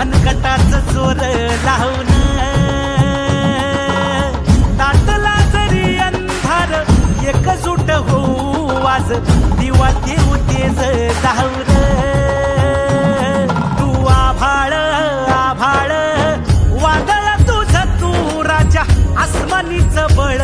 मनगटाच जोर लावून. ताटला जरी अंधार एकजूट होऊ वाज दिवा देऊ तेज धावर तू आभाळ आभाळ वादळ तुझ तू राजा आसमानीच बळ.